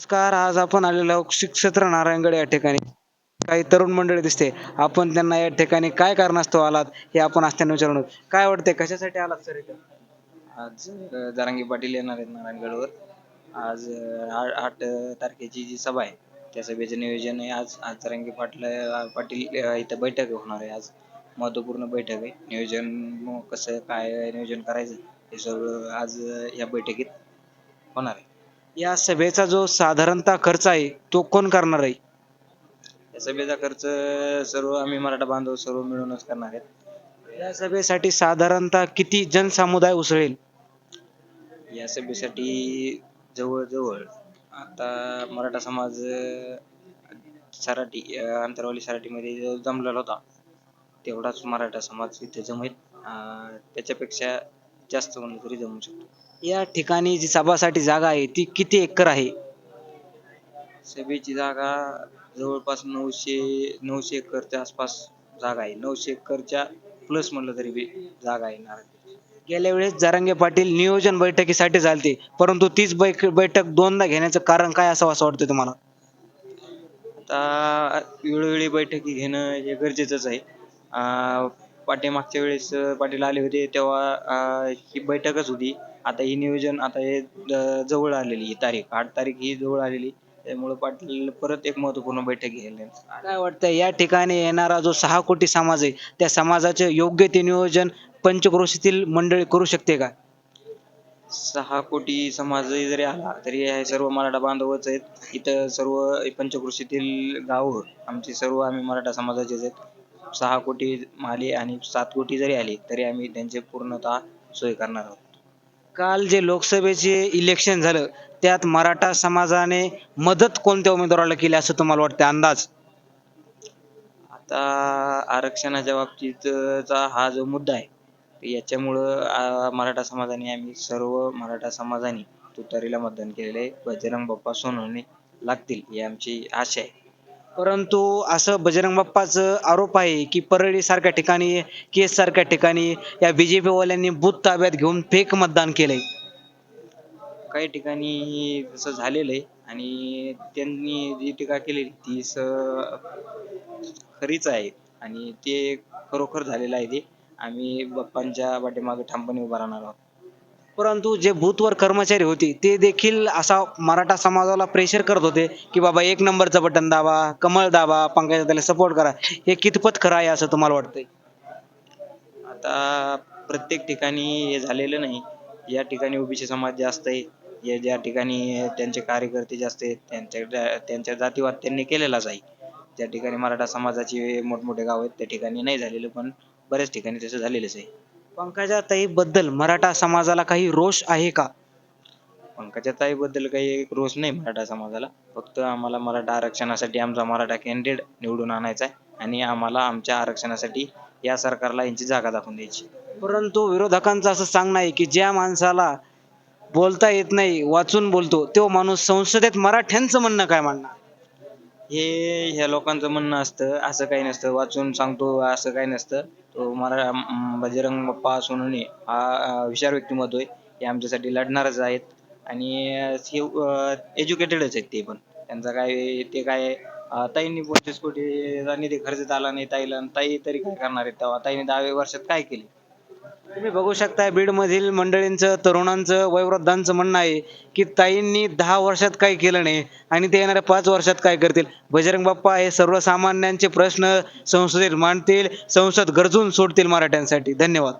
नमस्कार आज आपण आलेलो आहोत श्री नारायणगड या ठिकाणी. काही तरुण मंडळी दिसते. आपण त्यांना या ठिकाणी काय कारणास्तव आलात हे आपण आज त्यांना विचारणार काय वाटते कशासाठी आलात सर इथं? आज अ, पाटील येणार आहेत नारायणगडवर आज अ, आ- आठ अ, तारखेची जी सभा आहे त्या सभेचं नियोजन आहे. आज आज जारंगी पाटील अ, पाटील अ, इथं बैठक होणार आहे. आज महत्त्वपूर्ण बैठक आहे. नियोजन म- कसं काय नियोजन करायचं हे सगळं आज अ, या बैठकीत होणार आहे. या सभेचा जो साधारणतः खर्च आहे तो कोण करणार आहे? या सभेचा खर्च सर्व आम्ही मराठा बांधव सर्व मिळूनच करणार आहेत. या सभेसाठी साधारणतः किती जनसमुदाय उसळेल? या सभेसाठी जवळजवळ आता मराठा समाज सराटी अ, आंतरवाली सराटीमध्ये जो जमलेला होता तेवढाच मराठा समाज इथे जमेल. अ, त्याच्यापेक्षा जास्त म्हणलं तरी जमू शकतो. या ठिकाणी जी सभासाठी जागा आहे ती किती एकर आहे? सभेची जागा जवळपास नऊशे नऊशे एकरच्या आसपास जागा आहे. नऊशे एकरच्या प्लस म्हणलं तरी बी जागा आहे. नारायण गेल्या वेळेस जरांगे पाटील नियोजन बैठकीसाठी झालते परंतु तीच बैठ बैठक दोनदा घेण्याचं कारण काय असं असं वाटतं तुम्हाला? आता वेळोवेळी बैठकी घेणं हे गरजेचंच आहे. अं, पाठीमागच्या वेळेस पाटील आले होते तेव्हा ही बैठकच होती. आता ही नियोजन आता हे जवळ आलेली ही तारीख. आठ तारीख ही जवळ आलेली. त्यामुळे पाटील परत एक महत्त्वपूर्ण बैठक घ्यायला काय वाटतं या ठिकाणी येणारा जो सहा कोटी समाज आहे त्या समाजाचे योग्य ते नियोजन पंचक्रोशीतील मंडळी करू शकते का? सहा कोटी समाज जरी आला तरी हे सर्व मराठा बांधवच आहेत. इथं सर्व पंचकृषीतील गावं आमची सर्व आम्ही मराठा समाजाचेच आहेत. सहा कोटी आले आणि सात कोटी जरी आले तरी आम्ही त्यांचे पूर्णतः सोय करणार आहोत. काल जे लोकसभेचे इलेक्शन झालं त्यात मराठा समाजाने मदत कोणत्या उमेदवाराला केली असं तुम्हाला वाटतं? अंदाज? आता आरक्षणाच्या बाबतीतचा हा जो मुद्दा आहे याच्यामुळं मराठा समाजाने आम्ही सर्व मराठा समाजाने तुतारीला मतदान केलेलं आहे. बजरंग बाप्पा सोनवणे लागतील ही आमची आशा आहे. परंतु असं बजरंग बाप्पाचं आरोप आहे की परळी सारख्या ठिकाणी केस सारख्या ठिकाणी या बीजेपी वाल्यांनी बूथ ताब्यात घेऊन फेक मतदान केलंय. काही ठिकाणी तसं झालेलं आहे आणि त्यांनी जी टीका केली ती स खरीच आहे आणि ते खरोखर झालेलं आहे ते. आम्ही बाप्पांच्या पाठीमागे ठामपणे उभा राहणार आहोत. परंतु जे बूथवर कर्मचारी होते ते देखील असा मराठा समाजाला प्रेशर करत होते की बाबा एक नंबरचं बटन दाबा कमळ दाबा पंकजा त्याला सपोर्ट करा. हे कितपत खरं आहे असं तुम्हाला वाटतंय? आता प्रत्येक ठिकाणी हे झालेलं नाही. या ठिकाणी ओबीसी समाज जास्त आहे. या ज्या ठिकाणी त्यांचे कार्यकर्ते जास्त आहेत त्यांच्या त्यांच्या जातीवाद त्यांनी केलेलाच आहे. ज्या ठिकाणी मराठा समाजाचे मोठमोठे गाव आहेत त्या ठिकाणी नाही झालेलं पण बऱ्याच ठिकाणी तसं झालेलंच आहे. पंकजा ताई बद्दल मराठा समाजाला काही रोष आहे का? पंकजा ताईबद्दल काही रोष नाही मराठा समाजाला. फक्त आम्हाला मराठा आरक्षणासाठी आमचा मराठा कॅन्डिडेट निवडून आणायचा आहे आणि आम्हाला आमच्या आरक्षणासाठी या सरकारला यांची जागा दाखवून द्यायची परंतु विरोधकांचं असं सांगणं आहे की ज्या माणसाला बोलता येत नाही वाचून बोलतो तो माणूस संसदेत मराठ्यांचं म्हणणं काय मांडणार? हे ह्या लोकांचं म्हणणं असतं असं काही नसतं वाचून सांगतो असं काही नसतं. तो मरा बजरंग बाप्पा सोनवणे हा हुशार व्यक्तिमत्व आहे. हे आमच्यासाठी लढणारच आहेत. आणि एज्युकेटेडच आहेत ते पण. त्यांचा काय ते काय ताईंनी पंचवीस कोटी निधी खर्च आला नाही ताईला. आणि ताई तरी काय करणार आहेत तेव्हा? ताईने दहाव्या वर्षात काय केले? तुम्ही बघू शकता बीड मधील मंडळींचं तरुणांचं वयोवृद्धांचं म्हणणं आहे की ताईंनी दहा वर्षात काय केलं नाही आणि ते येणाऱ्या पाच वर्षात काय करतील? बजरंग बाप्पा हे सर्वसामान्यांचे प्रश्न संसदेत मांडतील संसद गरजून सोडतील मराठ्यांसाठी. धन्यवाद.